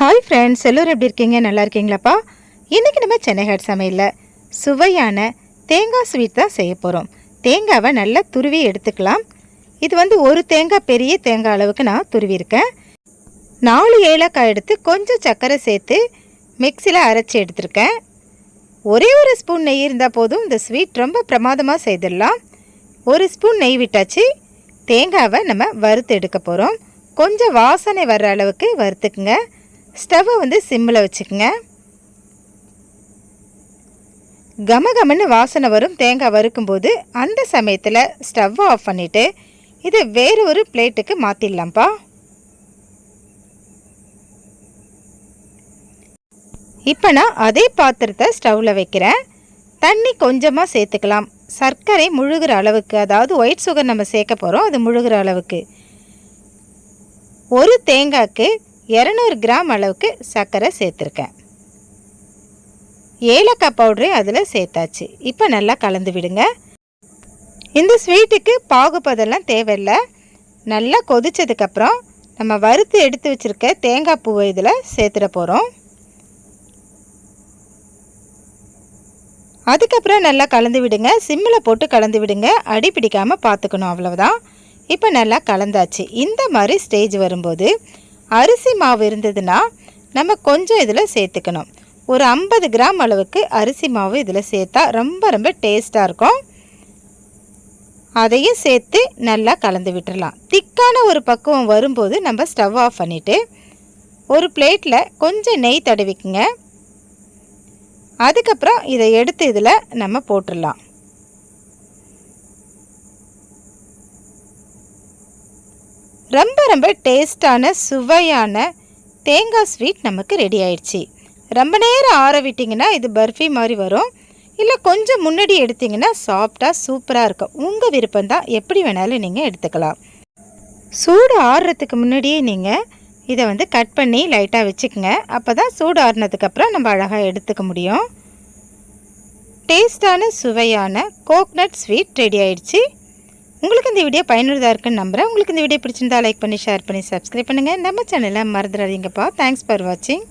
Hi friends எல்லோரும் எப்படி இருக்கீங்க? நல்லா இருக்கீங்களாப்பா? இன்றைக்கி நம்ம சென்னை ஹாட் சமையலில் சுவையான தேங்காய் ஸ்வீட் தான் செய்ய போகிறோம் தேங்காவை நல்லா துருவி எடுத்துக்கலாம். இது வந்து ஒரு தேங்காய் பெரிய தேங்காய் அளவுக்கு நான் துருவியிருக்கேன். நாலு ஏலக்காய் எடுத்து கொஞ்சம் சர்க்கரை சேர்த்து மிக்சியில் அரைச்சி எடுத்திருக்கேன். ஒரே ஒரு ஸ்பூன் நெய் இருந்தால் போதும் இந்த ஸ்வீட் ரொம்ப பிரமாதமாக செய்திடலாம். ஒரு ஸ்பூன் நெய் விட்டாச்சு. தேங்காவை நம்ம வறுத்து எடுக்க போகிறோம் கொஞ்சம் வாசனை வர்ற அளவுக்கு வறுத்துக்குங்க. ஸ்டவ்வை வந்து சிம்மில் வச்சுக்கோங்க. கமகமன்னு வாசனை வரும் தேங்காய் வறுக்கும்போது அந்த சமயத்தில் ஸ்டவ்வை ஆஃப் பண்ணிவிட்டு இதை வேறு ஒரு பிளேட்டுக்கு மாற்றிடலாம்ப்பா இப்போ நான் அதே பாத்திரத்தை ஸ்டவ்வில் வைக்கிறேன். தண்ணி கொஞ்சமாக சேர்த்துக்கலாம். சர்க்கரை முழுகிற அளவுக்கு அதாவது ஒயிட் சுகர் நம்ம சேர்க்க போகிறோம் அது முழுகிற அளவுக்கு. ஒரு தேங்காய்க்கு இரநூறு கிராம் அளவுக்கு சர்க்கரை சேர்த்துருக்கேன். ஏலக்காய் பவுடரையும் அதில் சேர்த்தாச்சு. இப்போ நல்லா கலந்து விடுங்க. இந்த ஸ்வீட்டுக்கு பாகுபதெல்லாம் தேவையில்லை. நல்லா கொதித்ததுக்கப்புறம் நம்ம வறுத்து எடுத்து வச்சுருக்க தேங்காய் பூவை இதில் சேர்த்துட போகிறோம் அதுக்கப்புறம் நல்லா கலந்து விடுங்க. சிம்மில் போட்டு கலந்து விடுங்க. அடி பிடிக்காமல் பார்த்துக்கணும் அவ்வளவுதான். இப்போ நல்லா கலந்தாச்சு. இந்த மாதிரி ஸ்டேஜ் வரும்போது அரிசி மாவு இருந்ததுன்னா நம்ம கொஞ்சம் இதில் சேர்த்துக்கணும். ஒரு ஐம்பது கிராம் அளவுக்கு அரிசி மாவு இதில் சேர்த்தா ரொம்ப ரொம்ப டேஸ்ட்டாக இருக்கும். அதையும் சேர்த்து நல்லா கலந்து விட்டுறலாம். திக்கான ஒரு பக்குவம் வரும்போது நம்ம ஸ்டவ் ஆஃப் பண்ணிவிட்டு ஒரு பிளேட்டில் கொஞ்சம் நெய் தடவிக்குங்க. அதுக்கப்புறம் இதை எடுத்து இதில் நம்ம போட்டுடலாம் ரொம்ப ரொம்ப டேஸ்டான சுவையான தேங்காய் ஸ்வீட் நமக்கு ரெடி ஆயிடுச்சு. ரொம்ப நேரம் ஆற விட்டிங்கன்னா இது பர்ஃபி மாதிரி வரும். இல்லை கொஞ்சம் முன்னாடி எடுத்திங்கன்னா சாஃப்டாக சூப்பராக இருக்கும். உங்கள் விருப்பம் தான் எப்படி வேணாலும் நீங்கள் எடுத்துக்கலாம். சூடு ஆறுறதுக்கு முன்னாடியே நீங்கள் இதை வந்து கட் பண்ணி லைட்டாக வச்சுக்கோங்க. அப்போ தான் சூடு ஆறுனதுக்கப்புறம் நம்ம அழகாக எடுத்துக்க முடியும். டேஸ்டான சுவையான கோக்னட் ஸ்வீட் ரெடி ஆயிடுச்சு. உங்களுக்கு இந்த வீடியோ பயனுள்ளதாக இருக்குன்னு நம்புகிறேன் உங்களுக்கு இந்த வீடியோ பிடிச்சிருந்தா லைக் பண்ணி ஷேர் பண்ணி சப்ஸ்கிரைப் பண்ணுங்கள் நம்ம சேனலை மறந்துடாதீங்கப்பா. தேங்க்ஸ் ஃபார் வாட்சிங்